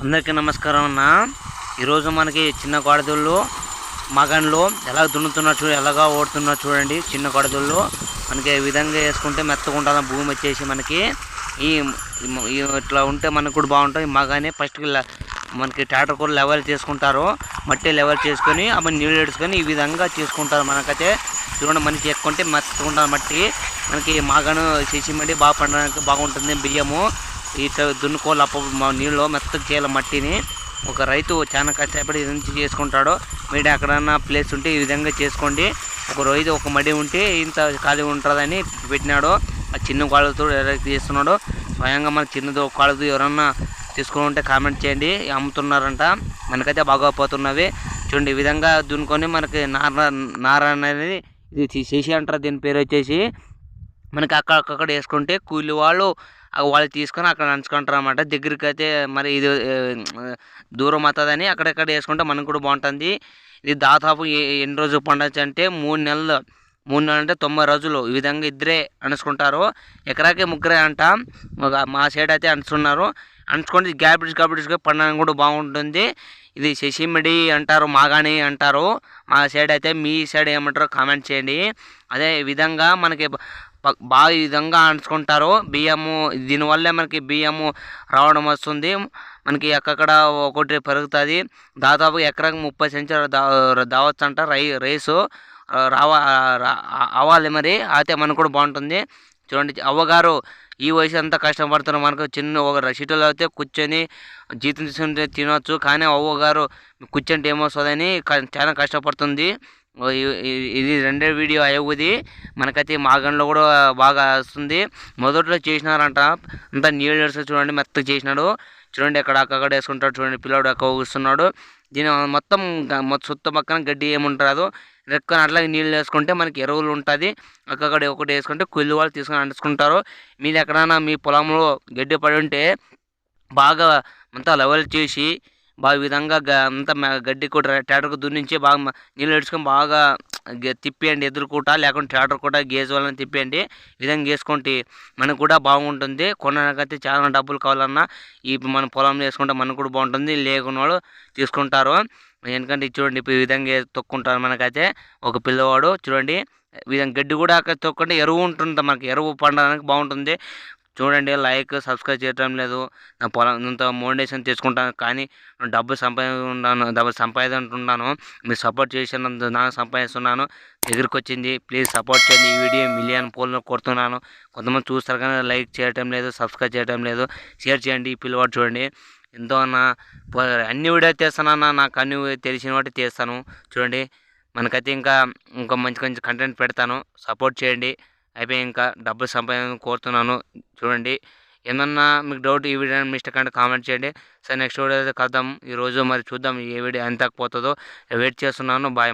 అందరికీ నమస్కారం అన్న. ఈరోజు మనకి చిన్న కొడదళ్ళు మగన్లో ఎలా దున్నుతున్నారు చూడ ఎలాగా ఓడుతున్నారు చూడండి. చిన్న కొడదళ్ళు మనకి ఈ విధంగా వేసుకుంటే మెత్తగా ఉంటుంది భూమి వచ్చేసి మనకి ఈ ఇట్లా ఉంటే మనకు కూడా బాగుంటుంది. మగానే ఫస్ట్ మనకి ట్రాక్టర్ కూడా లెవెల్ చేసుకుంటారు. మట్టి లెవెల్ చేసుకొని అప్పుడు నీళ్ళు ఏడుచుకొని ఈ విధంగా చేసుకుంటారు మనకైతే. చూడండి మనిషి ఎక్కుంటే మెత్తగా ఉంటుంది మట్టి. మనకి మాగాను చేసి మట్టి బాగా పండడానికి బాగుంటుంది బియ్యము. ఈత దున్నుకోవాలి అప్పుడు మా నీళ్ళు మెత్తగా చేయాలి మట్టిని. ఒక రైతు చాలా కష్టపడి ఇదంతా నుంచి మీరు ఎక్కడన్నా ప్లేస్ ఉంటే ఈ విధంగా చేసుకోండి. ఒక రైతు ఒక మడి ఉంటే ఇంత ఖాళీ ఉంటుందని పెట్టినాడు. ఆ చిన్న కాళ్ళతో ఎవరైతే స్వయంగా మన చిన్నది ఒక కాళ్ళతో ఎవరన్నా తీసుకుని ఉంటే కామెంట్ చేయండి. అమ్ముతున్నారంట. మనకైతే బాగా పోతున్నవి. చూడండి ఈ విధంగా దున్నుకొని మనకి నార నార అనేది ఇది చేసి అంటారు. దీని పేరు వచ్చేసి మనకి అక్కడ అక్కడ వేసుకుంటే కూలి వాళ్ళు వాళ్ళు తీసుకొని అక్కడ నంచుకుంటారు అనమాట దగ్గరికి అయితే మరి ఇది దూరం అవుతుందని అక్కడెక్కడ వేసుకుంటే మనకు కూడా బాగుంటుంది. ఇది దాదాపు ఎన్ని రోజులు పండొచ్చు అంటే మూడు నెలలు మూడు నెలలు అంటే తొంభై రోజులు ఈ విధంగా ఇద్దరే అనుసుకుంటారు ఎకరాకి ముగ్గురే అంట. మా సైడ్ అయితే అంటున్నారు అంచుకుంటే గ్యాప్ గ్యాప్ పండడానికి కూడా బాగుంటుంది. ఇది శశిమిడి అంటారు మాగాణి అంటారు. మా సైడ్ అయితే మీ సైడ్ ఏమంటారో కామెంట్ చేయండి. అదే విధంగా మనకి బాగా ఈ విధంగా అంచుకుంటారు బియ్యము దీనివల్లే మనకి బియ్యము రావడం వస్తుంది. మనకి ఎక్కడ ఒకటి పెరుగుతుంది. దాదాపు ఎకరాకి ముప్పై సెంచర్ దా దావచ్చు అంట రై రైసు. రావా అవ్వాలి మరి. అయితే మనకు కూడా బాగుంటుంది. చూడండి అవ్వగారు ఈ వయసు అంతా కష్టపడుతున్నారు మనకు చిన్న ఒక సిటీలో అయితే కూర్చొని జీతం తీసుకుంటే తినవచ్చు కానీ అవ్వగారు కూర్చుంటే ఏమొస్తుందని చాలా కష్టపడుతుంది. ఇది రెండో వీడియో అయ్యేది మనకైతే మాగంలో కూడా బాగా వస్తుంది. మొదట్లో చేసినారంట. అంతా నీళ్ళు వేస్తే చూడండి మెత్తగా చేసినాడు. చూడండి అక్కడ అక్కడ వేసుకుంటాడు చూడండి పిల్లడు అక్కడ ఊస్తున్నాడు దీని మొత్తం గ- పక్కన గడ్డి ఏముంటుందో రెక్కన అట్లాగే నీళ్ళు వేసుకుంటే మనకి ఎరువులు ఉంటుంది. అక్కడ ఒకటి వేసుకుంటే కుళ్ళు వాళ్ళు తీసుకొని అంటుకుంటారు మీరు ఎక్కడైనా మీ పొలంలో గడ్డి పడి ఉంటే బాగా అంతా లెవెల్ చేసి బాగా విధంగా గ- అంతా గడ్డి కూడా ట్రాక్టర్కి దున్నించి బాగా నీళ్ళు వేసుకొని బాగా తిప్పేయండి ఎదురుకూట లేకుంటే ట్రాక్టర్ కూడా గేజ్ వాళ్ళని తిప్పేయండి. విధంగా వేసుకుంటే మనకు కూడా బాగుంటుంది. కొనడానికైతే చాలా డబ్బులు కావాలన్నా ఈ మన పొలంలో వేసుకుంటే మనకు కూడా బాగుంటుంది. లేకున్న వాళ్ళు తీసుకుంటారు. ఎందుకంటే ఇది చూడండి ఇప్పుడు ఈ విధంగా తొక్కుంటారు మనకైతే ఒక పిల్లవాడు. చూడండి విధంగా గడ్డి కూడా అక్కడ తొక్కుంటే ఎరువు ఉంటుంది మనకి. ఎరువు పండడానికి బాగుంటుంది. చూడండి లైక్ సబ్స్క్రైబ్ చేయటం లేదు. నా పొలం ఇంత మోటివేషన్ తెచ్చుకుంటాను కానీ నేను డబ్బు సంపాదించుకుంటాను డబ్బు సంపాదించుకుంటున్నాను. మీరు సపోర్ట్ చేసినందుకు నాకు సంపాదిస్తున్నాను. దగ్గరికి వచ్చింది ప్లీజ్ సపోర్ట్ చేయండి. ఈ వీడియో మిలియన్ పోల్ను కొడుతున్నాను. కొంతమంది చూస్తారు కానీ లైక్ చేయటం లేదు సబ్స్క్రైబ్ చేయటం లేదు. షేర్ చేయండి ఈ పిల్లవాడు చూడండి. ఎంతో అన్న అన్ని వీడియో తీస్తానన్నా నాకు అన్ని తెలిసిన వాటి చేస్తాను చూడండి మనకైతే ఇంకా ఇంకా మంచి మంచి కంటెంట్ పెడతాను. సపోర్ట్ చేయండి. అయిపోయి ఇంకా డబ్బులు సంపాదన కోరుతున్నాను. చూడండి ఏమన్నా మీకు డౌట్ ఈ వీడియో మిస్టేక్ అంటే కామెంట్ చేయండి. సరే నెక్స్ట్ వీడియో అయితే కలుద్దాం. ఈరోజు మరి చూద్దాం ఏ వీడియో ఎంత పోతుందో. వెయిట్ చేస్తున్నాను. బాయ్